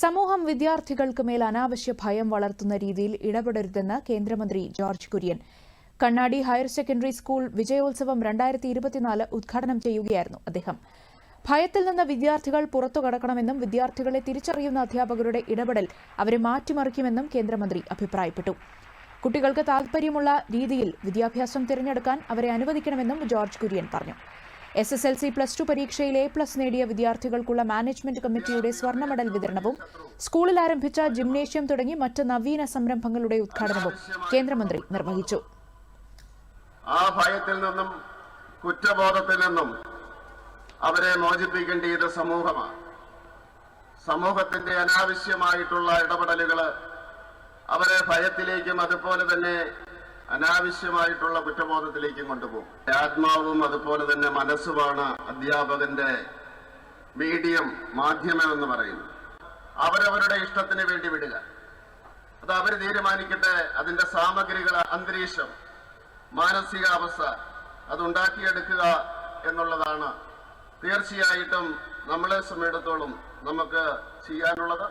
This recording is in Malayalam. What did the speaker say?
സമൂഹം വിദ്യാർത്ഥികൾക്ക് മേൽ അനാവശ്യ ഭയം വളർത്തുന്ന രീതിയിൽ ഇടപെടരുതെന്ന് കേന്ദ്രമന്ത്രി ജോർജ് കുര്യൻ. കണ്ണാടി ഹയർ സെക്കൻഡറി സ്കൂൾ വിജയോത്സവം രണ്ടായിരത്തി ഇരുപത്തിനാല് ഉദ്ഘാടനം ചെയ്യുകയായിരുന്നു അദ്ദേഹം. ഭയത്തിൽ നിന്ന് വിദ്യാർത്ഥികൾ പുറത്തു കടക്കണമെന്നും വിദ്യാർത്ഥികളെ തിരിച്ചറിയുന്ന അധ്യാപകരുടെ ഇടപെടൽ അവരെ മാറ്റിമറിക്കുമെന്നും കേന്ദ്രമന്ത്രി അഭിപ്രായപ്പെട്ടു. കുട്ടികൾക്ക് താൽപര്യമുള്ള രീതിയിൽ വിദ്യാഭ്യാസം തിരഞ്ഞെടുക്കാൻ അവരെ അനുവദിക്കണമെന്നും ജോർജ് കുര്യൻ പറഞ്ഞു. S S L C plus two പരീക്ഷയിൽ എ പ്ലസ് നേടിയ വിദ്യാർത്ഥികൾക്കുള്ള മാനേജ്മെന്റ് കമ്മിറ്റിയുടെ സ്വർണ മെഡൽ വിതരണവും സ്കൂളിൽ ആരംഭിച്ച ജിംനേഷ്യം തുടങ്ങി മറ്റ് നവീന സംരംഭങ്ങളുടെ ഉദ്ഘാടനവും കേന്ദ്രമന്ത്രി നിർവഹിച്ചു. ആ ഭയത്തിൽ നിന്നും കുറ്റബോധത്തിൽ നിന്നും അവരെ മോചിപ്പിക്കേണ്ടത് സമൂഹമാണ്. സമൂഹത്തിന്റെ അനാവശ്യമായിട്ടുള്ള ഇടപെടലുകൾ അവരെ ഭയത്തിലേക്കും അതുപോലെ തന്നെ അനാവശ്യമായിട്ടുള്ള കുറ്റബോധത്തിലേക്കും കൊണ്ടുപോകും. ആത്മാവും അതുപോലെ തന്നെ മനസ്സുമാണ് അധ്യാപകന്റെ മീഡിയം മാധ്യമം എന്ന് പറയുന്നത്. അവരവരുടെ ഇഷ്ടത്തിന് വേണ്ടി വിടുക. അത് അവർ തീരുമാനിക്കട്ടെ അതിന്റെ സാമഗ്രികൾ അന്തരീക്ഷം മാനസികാവസ്ഥ അതുണ്ടാക്കിയെടുക്കുക എന്നുള്ളതാണ് തീർച്ചയായിട്ടും നമ്മളെ സംബന്ധിച്ചിടത്തോളം നമുക്ക് ചെയ്യാനുള്ളത്.